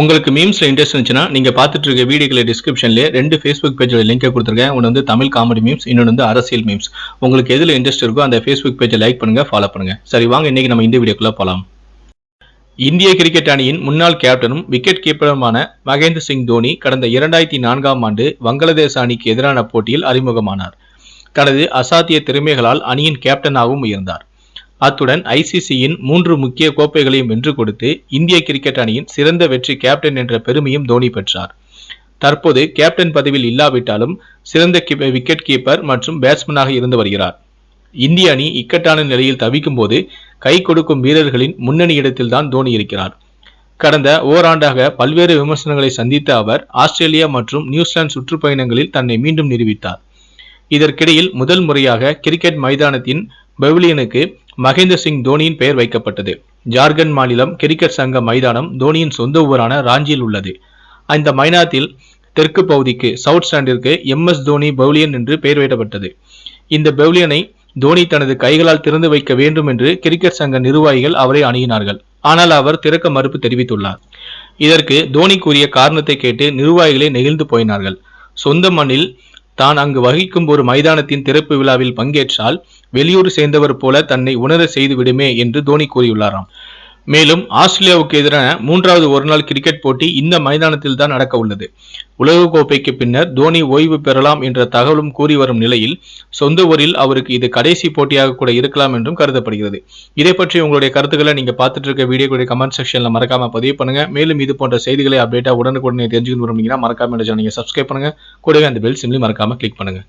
உங்களுக்கு மீம்ஸ்ல இன்ட்ரெஸ்ட் இருந்துச்சுன்னா நீங்க பார்த்துட்டு இருக்க வீடியோக்களை டிஸ்கிரிப்ஷன்ல ரெண்டு ஃபேஸ்புக் பேஜோட லிங்கை கொடுத்துருக்கேன். ஒன்று வந்து தமிழ் காமெடி மீம்ஸ் இன்னொன்று வந்து அரசியல் மீம்ஸ் உங்களுக்கு எதுல இன்ட்ரெஸ்ட் இருக்கோ அந்த ஃபேஸ்புக் பேஜை லைக் பண்ணுங்க ஃபாலோ பண்ணுங்க. சரி வாங்க இன்னைக்கு நம்ம இந்த வீடியோக்குள்ள போலாம். இந்திய கிரிக்கெட் அணியின் முன்னாள் கேப்டனும் விக்கெட் கீப்பருமான மகேந்திர சிங் தோனி கடந்த இரண்டாயிரத்தி நான்காம் ஆண்டு வங்களாதேச அணிக்கு எதிரான போட்டியில் அறிமுகமானார். தனது அசாத்திய திறமைகளால் அணியின் கேப்டனாகவும் உயர்ந்தார். அத்துடன் ஐசிசியின் மூன்று முக்கிய கோப்பைகளையும் வென்று கொடுத்து இந்திய கிரிக்கெட் அணியின் சிறந்த வெற்றி கேப்டன் என்ற பெருமையும் தோனி பெற்றார். தற்போது கேப்டன் பதவியில் இல்லாவிட்டாலும் சிறந்த விக்கெட் கீப்பர் மற்றும் பேட்ஸ்மேனாக இருந்து வருகிறார். இந்திய அணி இக்கட்டான நிலையில் தவிக்கும் போது கை கொடுக்கும் வீரர்களின் முன்னணி இடத்தில்தான் தோனி இருக்கிறார். கடந்த ஓராண்டாக பல்வேறு விமர்சனங்களை சந்தித்த அவர் ஆஸ்திரேலியா மற்றும் நியூசிலாந்து சுற்றுப்பயணங்களில் தன்னை மீண்டும் நிரூபித்தார். இதற்கிடையில் முதல் முறையாக கிரிக்கெட் மைதானத்தின் பெவிலியனுக்கு மகேந்திர சிங் தோனியின் பெயர் வைக்கப்பட்டது. ஜார்க்கண்ட் மாநிலம் கிரிக்கெட் சங்க மைதானம் தோனியின் சொந்த ஊரான ராஞ்சியில் உள்ளது. அந்த மைதானத்தில் தெற்கு பகுதிக்கு சவுத் ஸ்டாண்டிற்கு எம். எஸ். தோனி பவுலியன் என்று பெயர் வைக்கப்பட்டது. இந்த பெவிலியனை தோனி தனது கைகளால் திறந்து வைக்க வேண்டும் என்று கிரிக்கெட் சங்க நிர்வாகிகள் அவரை அணுகினார்கள். ஆனால் அவர் திறக்க மறுப்பு தெரிவித்துள்ளார். இதற்கு தோனி கூறிய காரணத்தை கேட்டு நிர்வாகிகளே நெகிழ்ந்து போயினார்கள். சொந்த மண்ணில் தான் அங்கு வகிக்கும் ஒரு மைதானத்தின் திறப்பு விழாவில் பங்கேற்றால் வெளியூர் சேர்ந்தவர் போல தன்னை உணர செய்து விடுமே என்று தோனி கூறியுள்ளாராம். மேலும் ஆஸ்திரேலியாவுக்கு எதிரான மூன்றாவது ஒருநாள் கிரிக்கெட் போட்டி இந்த மைதானத்தில் தான் நடக்க உள்ளது. உலகக்கோப்பைக்கு பின்னர் தோனி ஓய்வு பெறலாம் என்ற தகவலும் கூறி வரும் நிலையில் சொந்த ஊரில் அவருக்கு இது கடைசி போட்டியாக கூட இருக்கலாம் என்றும் கருதப்படுகிறது. இதை பற்றி உங்களுடைய கருத்துக்களை நீங்க பார்த்துட்டு இருக்க வீடியோக்களுடைய கமெண்ட் செக்ஷன்ல மறக்காம பதிவு பண்ணுங்க. மேலும் இது போன்ற செய்திகளை அப்டேட்டா உடனுக்குடனே தெரிஞ்சுக்கணும் விரும்புனீங்கன்னா மறக்காம இந்த நீங்கள் சப்ஸ்கிரைப் பண்ணுங்க. கூடவே அந்த பெல் சிம்லி மறக்காம கிளிக் பண்ணுங்க.